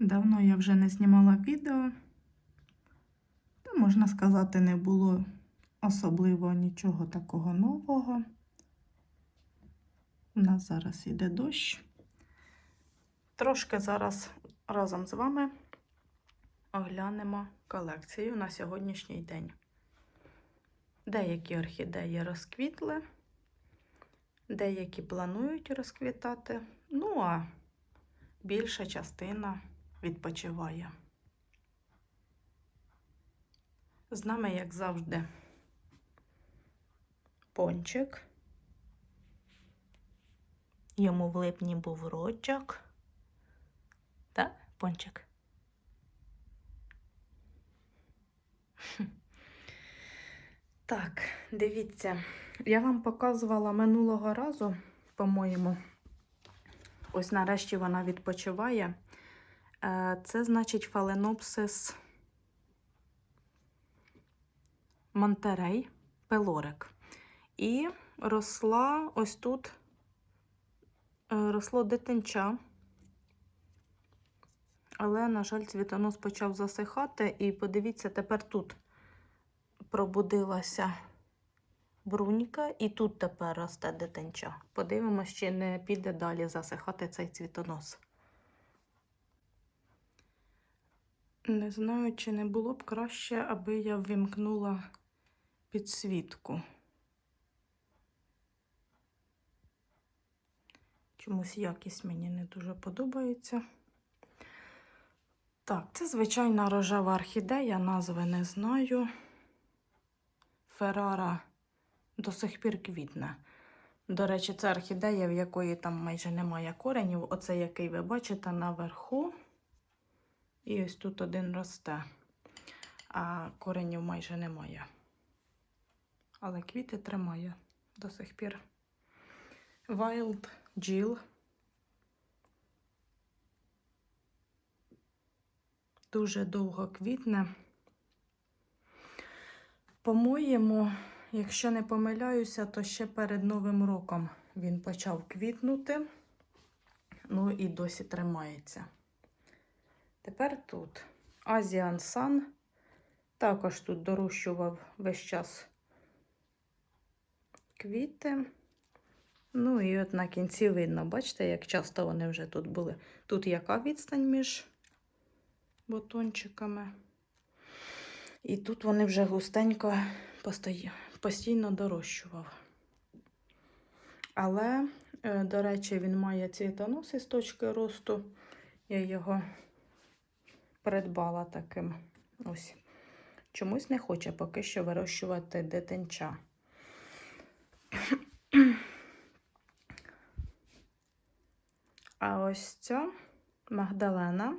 Давно я вже не знімала відео, та, можна сказати, не було особливо нічого такого нового. У нас зараз іде дощ. Трошки зараз разом з вами оглянемо колекцію на сьогоднішній день. Деякі орхідеї розквітли, деякі планують розквітати, ну а більша частина відпочиває. З нами, як завжди, пончик. Йому в липні був родчик. Так, пончик? Так, дивіться, я вам показувала минулого разу, по-моєму. Ось нарешті вона відпочиває. Е, Це значить фаленопсис Монтерей пелорик. І росла ось тут е, росло дитинча. Але, на жаль, цвітонос почав засихати, і подивіться, тепер тут пробудилася брунька, і тут тепер росте дитинча. Подивимось, чи не піде далі засихати цей цвітонос. Не знаю, чи не було б краще, аби я ввімкнула підсвітку. Чомусь якість мені не дуже подобається. Так, це звичайна рожева орхідея, назви не знаю. Феррара до сих пір квітне. До речі, це орхідея, в якої там майже немає коренів. Оце який ви бачите наверху. І ось тут один росте, а коренів майже немає. Але квіти тримає до сих пір. Wild Jill. Дуже довго квітне. По-моєму, якщо не помиляюся, то ще перед Новим роком він почав квітнути. Ну і досі тримається. Тепер тут Asian Sun. Також тут дорощував весь час квіти. Ну і от на кінці видно, бачите, як часто вони вже тут були. Тут яка відстань між бутончиками. І тут вони вже густенько постійно дорощував. Але, е, до речі, він має цвітонос із точки росту. Я його придбала таким. Ось. Чомусь не хоче поки що вирощувати дитинча. А ось ця Магдалена.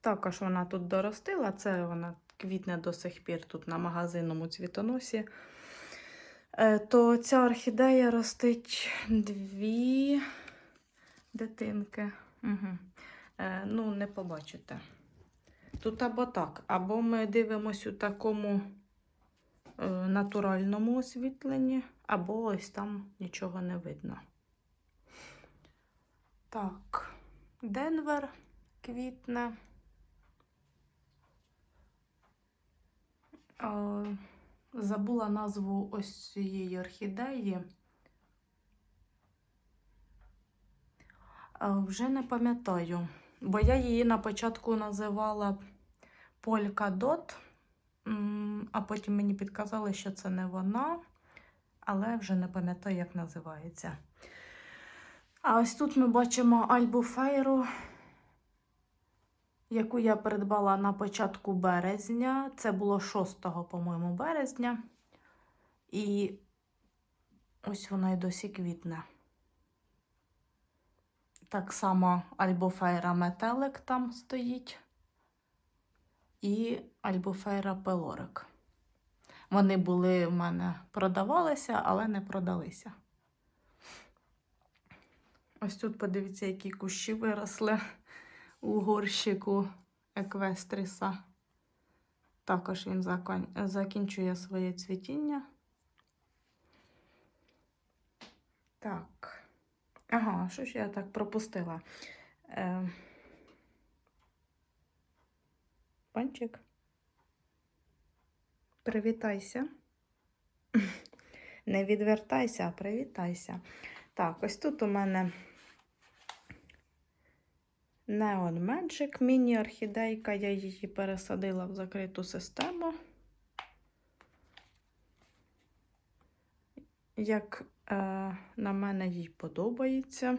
Також вона тут доростила, це вона квітне до сих пір тут на магазинному цвітоносі. Е, То ця орхідея ростить дві дитинки. Угу. Ну, не побачите. Тут або так, або ми дивимося у такому е, натуральному освітленні, або ось там нічого не видно. Так, Денвер квітне. Е, Забула назву ось цієї орхідеї. Е, Вже не пам'ятаю, бо я її на початку називала Дот, а потім мені підказали, що це не вона, але вже не пам'ятаю, як називається. А ось тут ми бачимо Альбу Фейру, яку я придбала на початку березня. Це було 6, по-моєму, березня. І ось вона й досі квітне. Так само Альбофейра Метелик там стоїть. І Альбофейра Пелорик. Вони були в мене продавалися, але не продалися. Ось тут подивіться, які кущі виросли у горщику еквестріса. Також він закінчує своє цвітіння. Так. Ага, що ж я так пропустила? Е, Фанчик. Привітайся. Не відвертайся, а привітайся. Так, ось тут у мене Neon Magic міні-орхідейка. Я її пересадила в закриту систему. Як е, на мене їй подобається.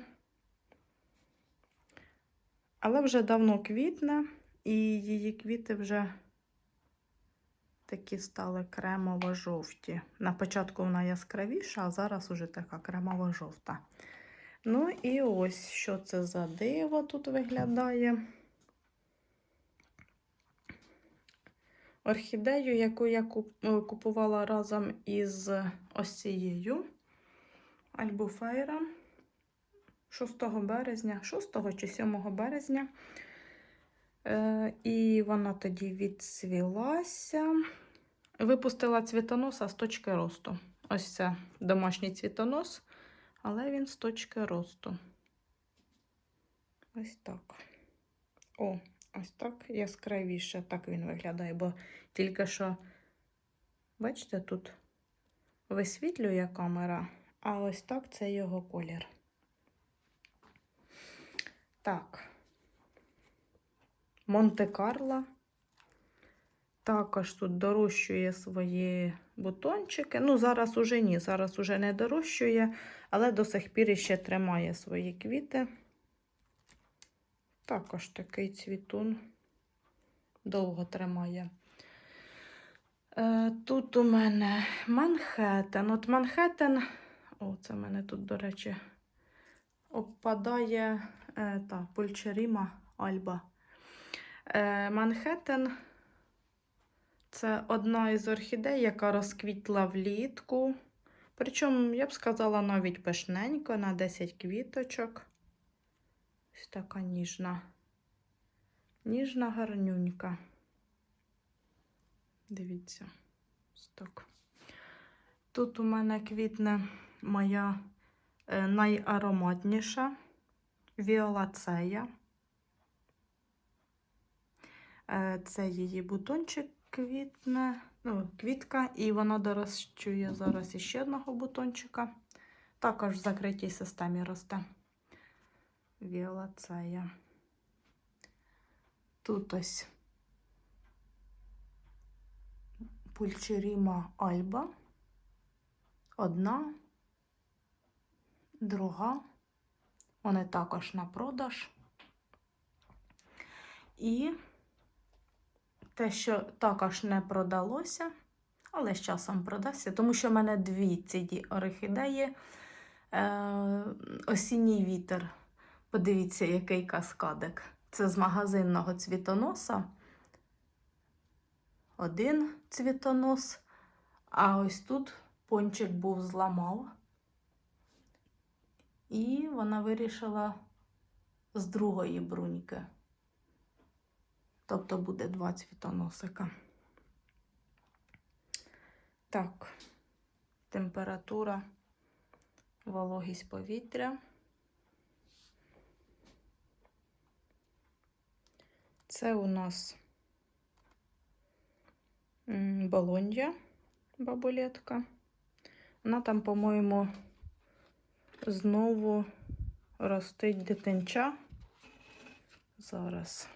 Але вже давно квітне, і її квіти вже такі стали кремово-жовті. На початку вона яскравіша, а зараз уже така кремово-жовта. Ну і ось що це за диво тут виглядає. Орхідею, яку я е, купувала разом із ось цією Альбуфейра 6 березня, 6 чи 7 березня. Е, і вона тоді відцвілася. Випустила цвітоноса з точки росту. Ось це домашній цвітонос, але він з точки росту. Ось так. О, ось так яскравіше так він виглядає, бо тільки що, бачите, тут висвітлює камера, а ось так це його колір. Так. Монте-Карло. Також тут дорощує свої бутончики. Ну, зараз уже ні, зараз уже не дорощує, але до сих пір ще тримає свої квіти. Також такий цвітун довго тримає. Е, тут у мене Манхеттен. От Манхеттен, о, це в мене тут, до речі, обпадає е, та, Пульчеріма Альба. Е, Манхеттен це одна із орхідей, яка розквітла влітку. Причому, я б сказала, навіть пишненько на 10 квіточок. Ось така ніжна. Ніжна гарнюнька. Дивіться, так. Тут у мене квітне моя е, найароматніша віолацея. Е, Це її бутончик квітне, ну, квітка, і вона дорощує зараз іще одного бутончика. Також в закритій системі росте віолацея. Тут ось пульчеріма альба. Одна, друга. Вони також на продаж. І те, що також не продалося, але з часом продасться, тому що в мене дві ці орхідеї. Е, осінній вітер. Подивіться, який каскадик. Це з магазинного цвітоноса. Один цвітонос, а ось тут пончик був зламав. І вона вирішила з другої бруньки. Тобто буде два цвітоносика. Так, температура, вологість повітря. Це у нас м, бабулетка. Вона там, по-моєму, знову ростить дитинча. Зараз.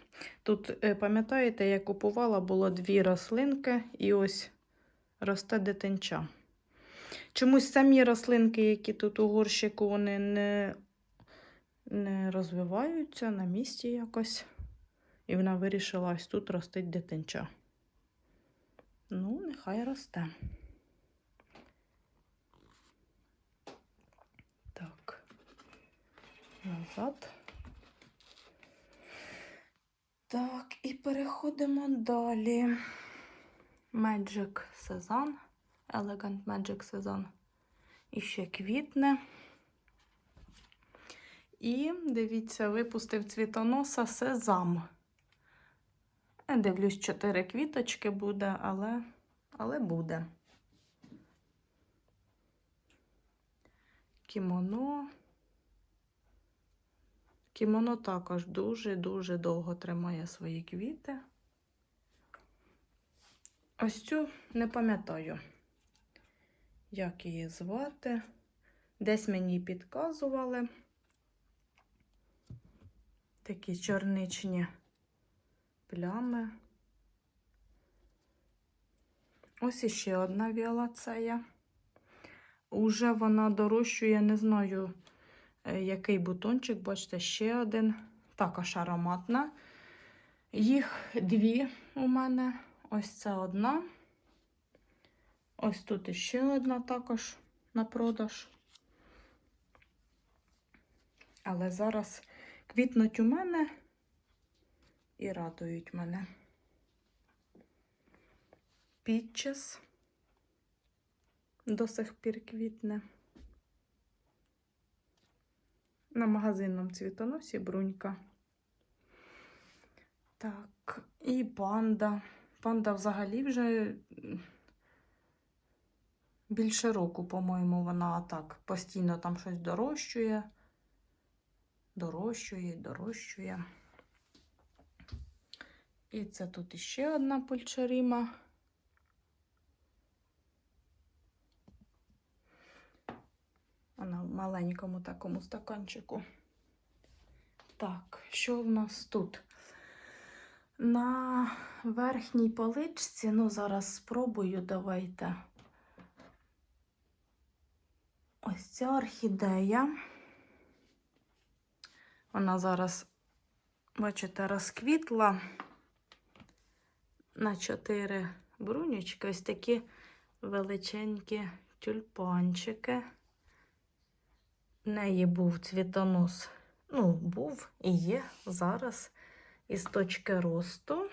Тут, е, пам'ятаєте, я купувала, було дві рослинки, і ось росте дитинча. Чомусь самі рослинки, які тут у горщику, вони не, не розвиваються на місці якось. І вона вирішила ось тут ростить дитинча. Ну, нехай росте. Так, назад. Так, і переходимо далі. Magic Сезон. Elegant Magic Сезон. І ще квітне. І дивіться, випустив цвітоноса сезам. Я дивлюсь, чотири квіточки буде, але, але буде. Кімоно. Кімоно також дуже-дуже довго тримає свої квіти. ось цю не пам'ятаю, як її звати. Десь мені підказували. Такі чорничні плями. Ось іще одна віолацея. Уже вона дорощує, не знаю, який бутончик, бачите, ще один. Також ароматна. Їх дві у мене. Ось це одна. Ось тут іще одна також на продаж. Але зараз квітнуть у мене і радують мене. Підчас до сих пір квітне. На магазинному цвітоносі брунька. Так, і панда. Панда взагалі вже більше року, по-моєму, вона так постійно там щось дорощує, дорощує, дорощує. І це тут іще одна пульчаріма. Вона в маленькому такому стаканчику. Так, що в нас тут? На верхній поличці, ну, зараз спробую, давайте. Ось ця орхідея. Вона зараз, бачите, розквітла на чотири брунючки. Ось такі величенькі тюльпанчики. Неї був цвітонос. Ну, був і є зараз із точки росту.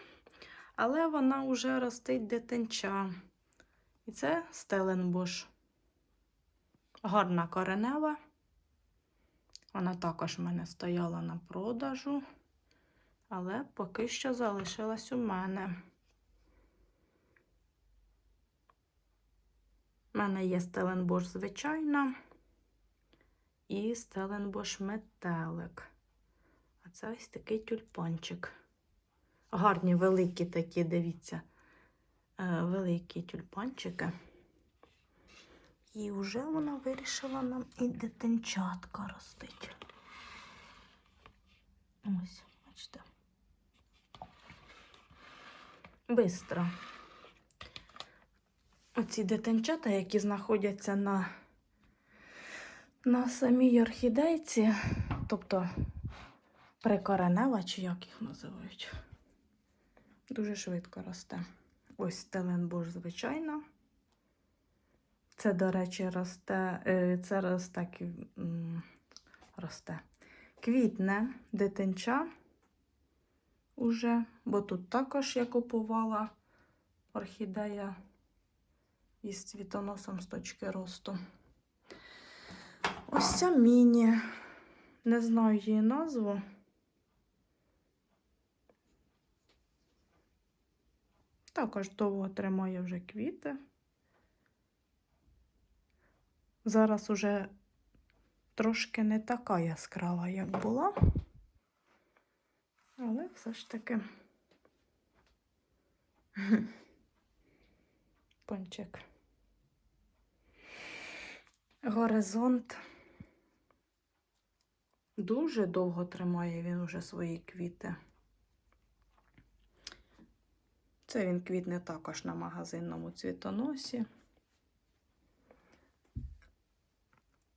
Але вона вже ростить дитинча. І це Стеленбош. Гарна коренева. Вона також в мене стояла на продажу, але поки що залишилась у мене. У мене є Стеленбош звичайна і Стеленбош метелик. А це ось такий тюльпанчик. Гарні, великі такі, дивіться, е, великі тюльпанчики. І вже вона вирішила нам і дитинчатка ростить. Ось, бачите. Бистро. Оці дитинчата, які знаходяться на, на самій орхідейці, тобто прикоренева, чи як їх називають, дуже швидко росте. Ось Стеленбош, звичайно. Це, до речі, росте, е, це росте, росте. Квітне дитинча уже, бо тут також я купувала орхідея із цвітоносом з точки росту. Ось ця міні. Не знаю її назву. Також довго тримає вже квіти. Зараз уже трошки не така яскрава, як була. Але все ж таки пончик. Горизонт. Дуже довго тримає він уже свої квіти. Це він квітне також на магазинному цвітоносі.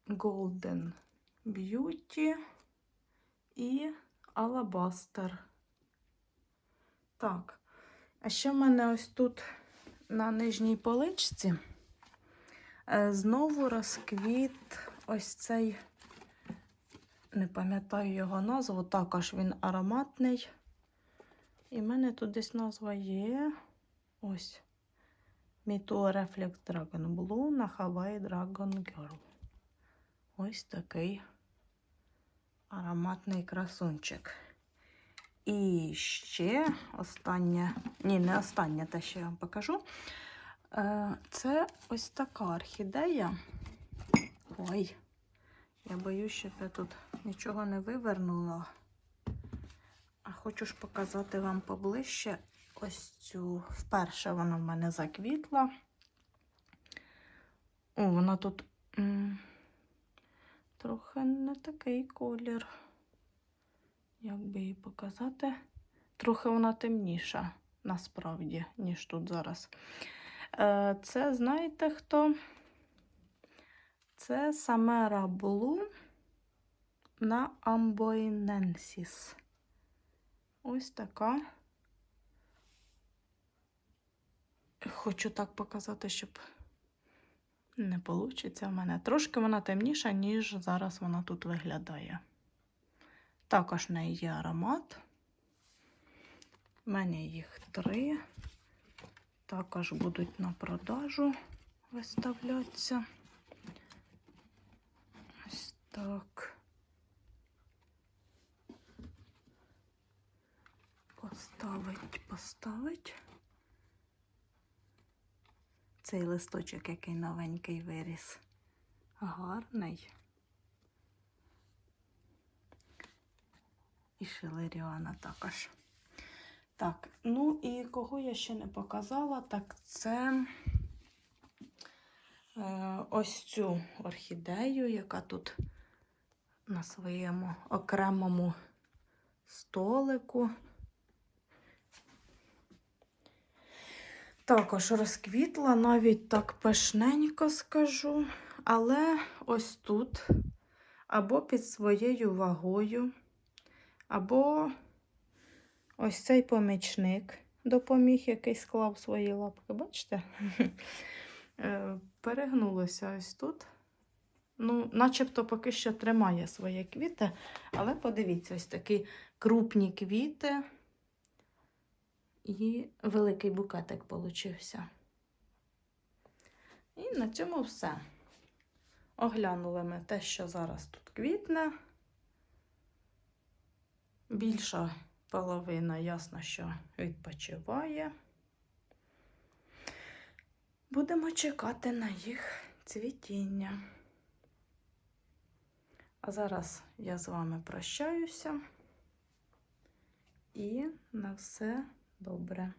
Golden Beauty і Alabaster. Так, а ще в мене ось тут на нижній поличці е, знову розквіт ось цей, не пам'ятаю його назву, також він ароматний. І в мене тут десь назва є. Ось. Mituo Reflex Dragon Blue на Hawaii Dragon Girl. Ось такий ароматний красунчик. І ще останнє, ні, не останнє, те, що я вам покажу. Е, Це ось така орхідея. Ой, я боюсь, що я тут нічого не вивернула. А хочу ж показати вам поближче ось цю. Вперше вона в мене заквітла. О, вона тут м, трохи не такий колір. Як би її показати? Трохи вона темніша, насправді, ніж тут зараз. Е, Це знаєте хто? Це Самера Блу на Амбойненсіс. Ось така. Хочу так показати, щоб не вийде в мене. Трошки вона темніша, ніж зараз вона тут виглядає. Також в неї є аромат. У мене їх три. Також будуть на продажу виставлятися. Так. Поставить, поставить. Цей листочок, який новенький виріс. Гарний. І шилеріана також. Так, ну і кого я ще не показала, так це е, ось цю орхідею, яка тут на своєму окремому столику. Також розквітла, навіть так пишненько скажу, але ось тут або під своєю вагою, або ось цей помічник допоміг, який склав свої лапки. Бачите? Е, Перегнулося ось тут. Ну, начебто поки що тримає свої квіти, але подивіться, ось такі крупні квіти. І великий букетик получився. І на цьому все. Оглянули ми те, що зараз тут квітне. Більша половина, ясно, що відпочиває. Будемо чекати на їх цвітіння. А зараз я з вами прощаюся і на все добре.